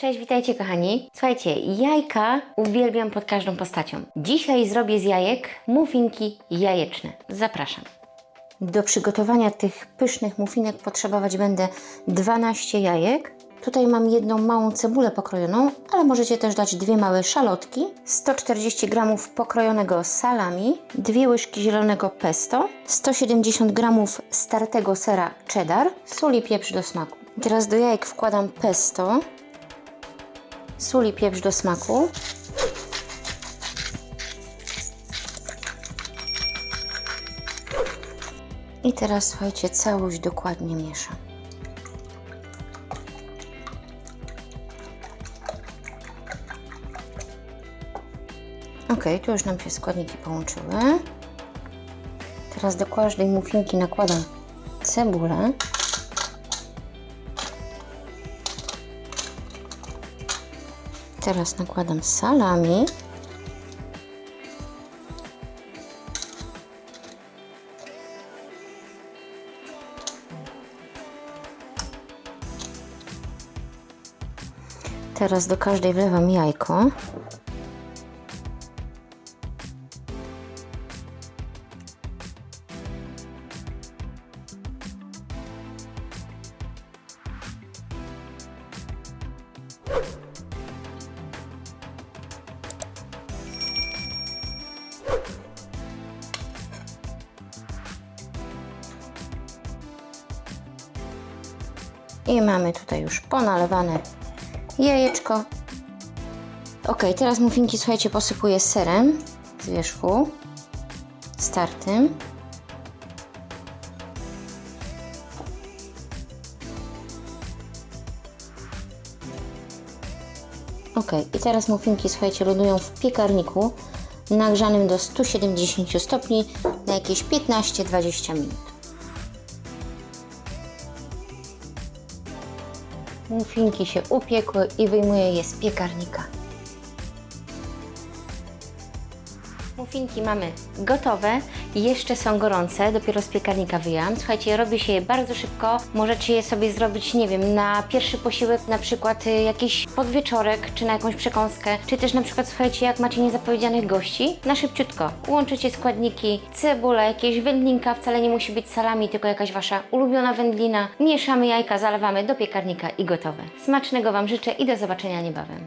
Cześć, witajcie kochani. Słuchajcie, jajka uwielbiam pod każdą postacią. Dzisiaj zrobię z jajek muffinki jajeczne. Zapraszam. Do przygotowania tych pysznych muffinek potrzebować będę 12 jajek. Tutaj mam jedną małą cebulę pokrojoną, ale możecie też dać dwie małe szalotki, 140 g pokrojonego salami, dwie łyżki zielonego pesto, 170 g startego sera cheddar, sól i pieprz do smaku. Teraz do jajek wkładam pesto, sól i pieprz do smaku. I teraz słuchajcie, całość dokładnie mieszam. Ok, tu już nam się składniki połączyły. Teraz do każdej muffinki nakładam cebulę. Teraz nakładam salami. Teraz do każdej wlewam jajko. I mamy tutaj już ponalewane jajeczko. Ok, teraz muffinki, słuchajcie, posypuję serem z wierzchu, startym. Ok, i teraz muffinki, słuchajcie, lądują w piekarniku nagrzanym do 170 stopni na jakieś 15-20 minut. Muffinki się upiekły i wyjmuję je z piekarnika. Muffinki mamy gotowe, jeszcze są gorące, dopiero z piekarnika wyjęłam. Słuchajcie, robi się je bardzo szybko. Możecie je sobie zrobić, nie wiem, na pierwszy posiłek, na przykład y, jakiś podwieczorek, czy na jakąś przekąskę, czy też na przykład, słuchajcie, jak macie niezapowiedzianych gości, na szybciutko. Łączycie składniki, cebula, jakieś wędlinka, wcale nie musi być salami, tylko jakaś Wasza ulubiona wędlina. Mieszamy jajka, zalewamy do piekarnika i gotowe. Smacznego Wam życzę i do zobaczenia niebawem.